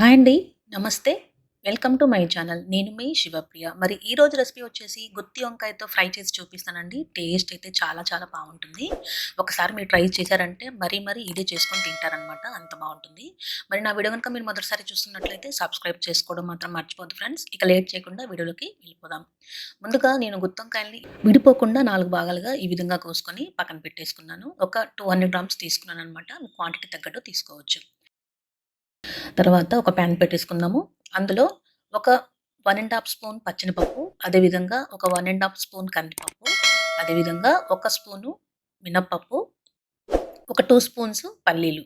Hi అండి. నమస్తే. Welcome to my channel. నేను మీ శివప్రియ. మరి ఈ రోజు రెసిపీ వచ్చేసి గుత్తి వంకాయతో ఫ్రై చేసి చూపిస్తానండి. టేస్ట్ అయితే చాలా చాలా బాగుంటుంది. ఒకసారి మీరు ట్రై చేశారంటే మరీ మరీ ఇదే చేసుకొని తింటారనమాట అంత బాగుంటుంది. మరి నా వీడియో కనుక మీరు మొదటిసారి చూస్తున్నట్లయితే సబ్స్క్రైబ్ చేసుకోవడం మాత్రం మర్చిపోద్దు ఫ్రెండ్స్. ఇక లేట్ చేయకుండా వీడియోలోకి వెళ్ళిపోదాం. ముందుగా నేను గుత్తి వంకాయల్ని విడిపోకుండా నాలుగు భాగాలుగా ఈ విధంగా కోసుకొని పక్కన పెట్టేసుకున్నాను. ఒక టూ హండ్రెడ్ గ్రామ్స్ తీసుకున్నాను అనమాట క్వాంటిటీ తగ్గట్టు తీసుకోవచ్చు. తర్వాత ఒక ప్యాన్ పెట్టేసుకుందాము. అందులో ఒక వన్ అండ్ హాఫ్ స్పూన్ పచ్చనిపప్పు అదేవిధంగా ఒక వన్ అండ్ హాఫ్ స్పూన్ కందిపప్పు అదేవిధంగా ఒక స్పూను మినప్పప్పు ఒక టూ స్పూన్స్ పల్లీలు.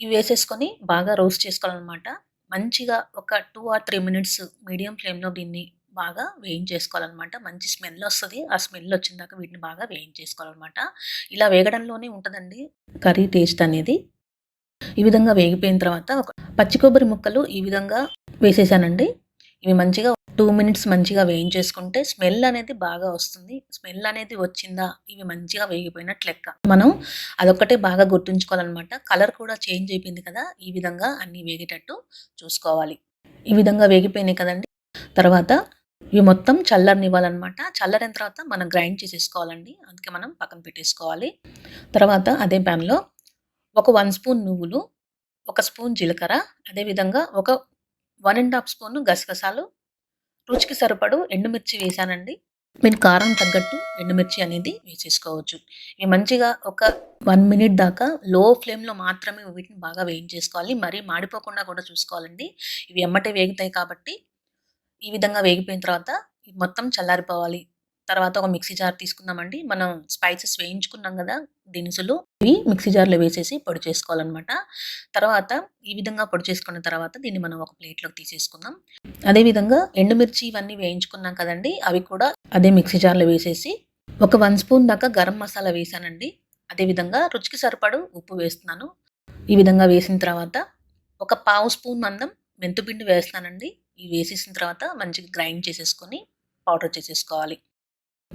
ఇవి వేసేసుకొని బాగా రోస్ట్ చేసుకోవాలన్నమాట. మంచిగా ఒక two or three minutes medium ఫ్లేమ్లో దీన్ని బాగా వేయించేసుకోవాలన్నమాట. మంచి స్మెల్ వస్తుంది. ఆ స్మెల్ వచ్చిన దాకా వీటిని బాగా వేయించేసుకోవాలన్నమాట. ఇలా వేగడంలోనే ఉంటుందండి కర్రీ టేస్ట్ అనేది. ఈ విధంగా వేగిపోయిన తర్వాత ఒక పచ్చి కొబ్బరి ముక్కలు ఈ విధంగా వేసేసానండి. ఇవి మంచిగా టూ మినిట్స్ మంచిగా వేయించేసుకుంటే స్మెల్ అనేది బాగా వస్తుంది. స్మెల్ అనేది వచ్చిందా? ఇవి మంచిగా వేగిపోయినట్లు లెక్క. మనం అదొక్కటే బాగా గుర్తుంచుకోవాలన్నమాట. కలర్ కూడా చేంజ్ అయిపోయింది కదా ఈ విధంగా అన్ని వేగేటట్టు చూసుకోవాలి. ఈ విధంగా వేగిపోయినాయి కదండి. తర్వాత ఇవి మొత్తం చల్లరనివ్వాలన్నమాట చల్లరిన తర్వాత మనం గ్రైండ్ చేసేసుకోవాలండి. అందుకే మనం పక్కన పెట్టేసుకోవాలి. తర్వాత అదే ప్యాన్లో ఒక వన్ స్పూన్ నువ్వులు ఒక స్పూన్ జీలకర్ర అదేవిధంగా ఒక వన్ అండ్ హాఫ్ స్పూన్ గసగసాలు. రుచికి సరిపడు ఎండుమిర్చి వేసానండి. మీరు కారం తగ్గట్టు ఎండుమిర్చి అనేది వేసేసుకోవచ్చు. ఇవి మంచిగా ఒక వన్ మినిట్ దాకా లో ఫ్లేమ్లో మాత్రమే వీటిని బాగా వేయించేసుకోవాలి. మరీ మాడిపోకుండా కూడా చూసుకోవాలండి. ఇవి ఎమ్మటే వేగుతాయి కాబట్టి ఈ విధంగా వేగిపోయిన తర్వాత ఇవి మొత్తం చల్లారిపోవాలి. తర్వాత ఒక మిక్సీ జార్ తీసుకుందామండి. మనం స్పైసెస్ వేయించుకున్నాం కదా దినుసులు. ఇవి మిక్సీ జార్లో వేసేసి పొడి చేసుకోవాలన్నమాట. తర్వాత ఈ విధంగా పొడి చేసుకున్న తర్వాత దీన్ని మనం ఒక ప్లేట్లోకి తీసేసుకుందాం. అదేవిధంగా ఎండుమిర్చి ఇవన్నీ వేయించుకున్నాం కదండి అవి కూడా అదే మిక్సీ జార్లో వేసేసి ఒక వన్ స్పూన్ దాకా గరం మసాలా వేసానండి. అదేవిధంగా రుచికి సరిపడు ఉప్పు వేస్తున్నాను. ఈ విధంగా వేసిన తర్వాత ఒక పావు స్పూన్ మందం మెంతుపిండి వేస్తానండి. ఇవి వేసేసిన తర్వాత మంచిగా గ్రైండ్ చేసేసుకొని పౌడర్ చేసేసుకోవాలి.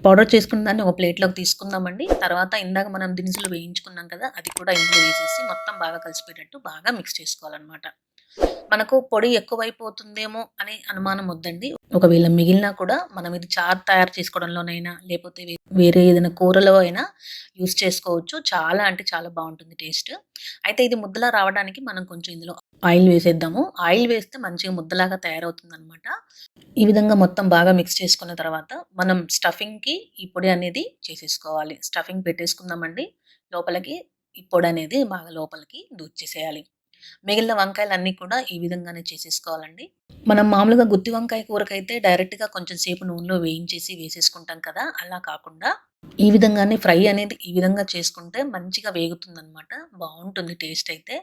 పౌడర్ చేసుకున్న దాన్ని ఒక ప్లేట్లోకి తీసుకుందామండి. తర్వాత ఇందాక మనం దినుసులు వేయించుకున్నాం కదా అది కూడా ఇందులో వేసేసి మొత్తం బాగా కలిసిపోయేటట్టు బాగా మిక్స్ చేసుకోవాలన్నమాట. మనకు పొడి ఎక్కువైపోతుందేమో అనే అనుమానం వద్దండి. ఒకవేళ మిగిలినా కూడా మనం ఇది చారు తయారు చేసుకోవడంలోనైనా లేకపోతే వేరే ఏదైనా కూరలో అయినా యూస్ చేసుకోవచ్చు. చాలా అంటే చాలా బాగుంటుంది టేస్ట్. అయితే ఇది ముద్దలా రావడానికి మనం కొంచెం ఇందులో ఆయిల్ వేసేద్దాము. ఆయిల్ వేస్తే మంచిగా ముద్దలాగా తయారవుతుంది అనమాట ఈ విధంగా మొత్తం బాగా మిక్స్ చేసుకున్న తర్వాత మనం స్టఫింగ్కి ఈ పొడి అనేది చేసేసుకోవాలి. స్టఫింగ్ పెట్టేసుకుందామండి. లోపలికి ఈ పొడి అనేది బాగా లోపలికి దూచేసేయాలి మిగిలిన వంకాయలు అన్నీ కూడా ఈ విధంగానే చేసేసుకోవాలండి. మనం మామూలుగా గుత్తి వంకాయ కూరకైతే డైరెక్ట్గా కొంచెం సేపు నూనెలో వేయించేసి వేసేసుకుంటాం కదా అలా కాకుండా ఈ విధంగానే ఫ్రై అనేది ఈ విధంగా చేసుకుంటే మంచిగా వేగుతుంది అనమాట బాగుంటుంది టేస్ట్ అయితే.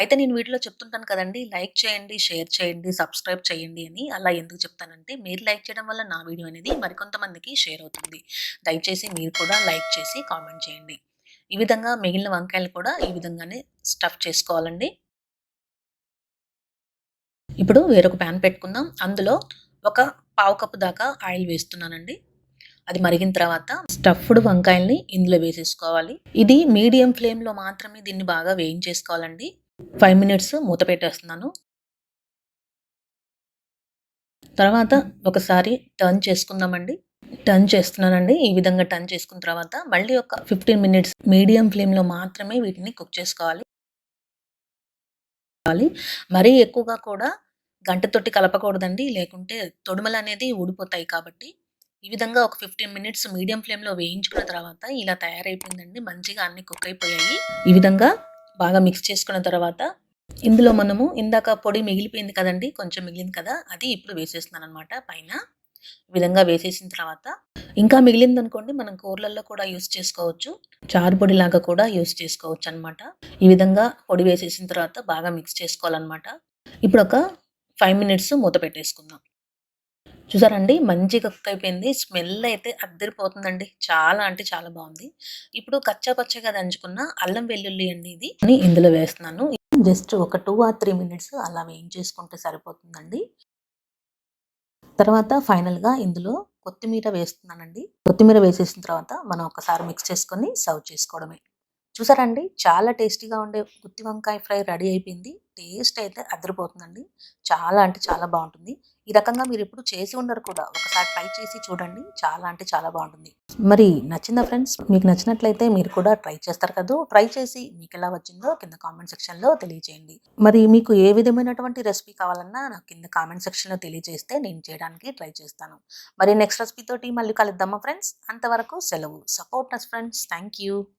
అయితే నేను వీటిలో చెప్తుంటాను కదండి లైక్ చేయండి షేర్ చేయండి సబ్స్క్రైబ్ చేయండి అని అలా ఎందుకు చెప్తానంటే మీరు లైక్ చేయడం వల్ల నా వీడియో అనేది మరికొంతమందికి షేర్ అవుతుంది. దయచేసి మీరు కూడా లైక్ చేసి కామెంట్ చేయండి. ఈ విధంగా మిగిలిన వంకాయలు కూడా ఈ విధంగానే స్టఫ్ చేసుకోవాలండి. ఇప్పుడు వేరొక ప్యాన్ పెట్టుకుందాం. అందులో ఒక పావు కప్పు దాకా ఆయిల్ వేస్తున్నానండి. అది మరిగిన తర్వాత స్టఫ్డ్ వంకాయల్ని ఇందులో వేసేసుకోవాలి. ఇది మీడియం ఫ్లేమ్లో మాత్రమే దీన్ని బాగా వేయించేసుకోవాలండి. ఫైవ్ మినిట్స్ మూత పెట్టేస్తున్నాను. తర్వాత ఒకసారి టర్న్ చేసుకుందామండి. టర్న్ చేస్తున్నానండి. ఈ విధంగా టర్న్ చేసుకున్న తర్వాత మళ్ళీ ఒక ఫిఫ్టీన్ మినిట్స్ మీడియం ఫ్లేమ్లో మాత్రమే వీటిని కుక్ చేసుకోవాలి. మరీ ఎక్కువగా కూడా గంటతోటి కలపకూడదండి. లేకుంటే తొడుమలు అనేది ఊడిపోతాయి కాబట్టి. ఈ విధంగా ఒక ఫిఫ్టీన్ మినిట్స్ మీడియం ఫ్లేమ్లో వేయించుకున్న తర్వాత ఇలా తయారైపోయిందండి. మంచిగా అన్ని కుక్ అయిపోయాయి ఈ విధంగా బాగా మిక్స్ చేసుకున్న తర్వాత ఇందులో మనము ఇందాక పొడి మిగిలిపోయింది కదండి కొంచెం మిగిలింది కదా అది ఇప్పుడు వేసేస్తున్నాను అనమాట పైన. ఈ విధంగా వేసేసిన తర్వాత ఇంకా మిగిలింది అనుకోండి మనం కూరలలో కూడా యూస్ చేసుకోవచ్చు. చారు పొడి లాగా కూడా యూస్ చేసుకోవచ్చు అనమాట ఈ విధంగా పొడి వేసేసిన తర్వాత బాగా మిక్స్ చేసుకోవాలన్నమాట. ఇప్పుడు ఒక ఫైవ్ మినిట్స్ మూత పెట్టేసుకుందాం. చూసారండి? మంచి కుక్ అయిపోయింది. స్మెల్ అయితే అద్దరిపోతుందండి. చాలా అంటే చాలా బాగుంది. ఇప్పుడు కచ్చా పచ్చగా దంచుకున్న అల్లం వెల్లుల్లి అండి ఇది. ఇందులో వేస్తున్నాను. జస్ట్ ఒక టూ ఆర్ త్రీ మినిట్స్ అలా వేయించేసుకుంటే సరిపోతుందండి. తర్వాత ఫైనల్గా ఇందులో కొత్తిమీర వేస్తున్నానండి. కొత్తిమీర వేసేసిన తర్వాత మనం ఒకసారి మిక్స్ చేసుకొని సర్వ్ చేసుకోవడమే. చూసారండి? చాలా టేస్టీగా ఉండే గుత్తి వంకాయ ఫ్రై రెడీ అయిపోయింది. టేస్ట్ అయితే అదిరిపోతుందండి. చాలా అంటే చాలా బాగుంటుంది. ఈ రకంగా మీరు ఎప్పుడు చేసి ఉండరు కూడా. ఒకసారి ట్రై చేసి చూడండి. చాలా అంటే చాలా బాగుంటుంది. మరి నచ్చిందా ఫ్రెండ్స్? మీకు నచ్చినట్లయితే మీరు కూడా ట్రై చేస్తారు కదా? ట్రై చేసి మీకు ఎలా వచ్చిందో కింద కామెంట్ సెక్షన్లో తెలియజేయండి. మరి మీకు ఏ విధమైనటువంటి రెసిపీ కావాలన్నా నాకు కింద కామెంట్ సెక్షన్లో తెలియజేస్తే నేను చేయడానికి ట్రై చేస్తాను. మరి నెక్స్ట్ రెసిపీతోటి మళ్ళీ కలుద్దామా ఫ్రెండ్స్? అంతవరకు సెలవు. సపోర్ట్ నస్ ఫ్రెండ్స్. Thank you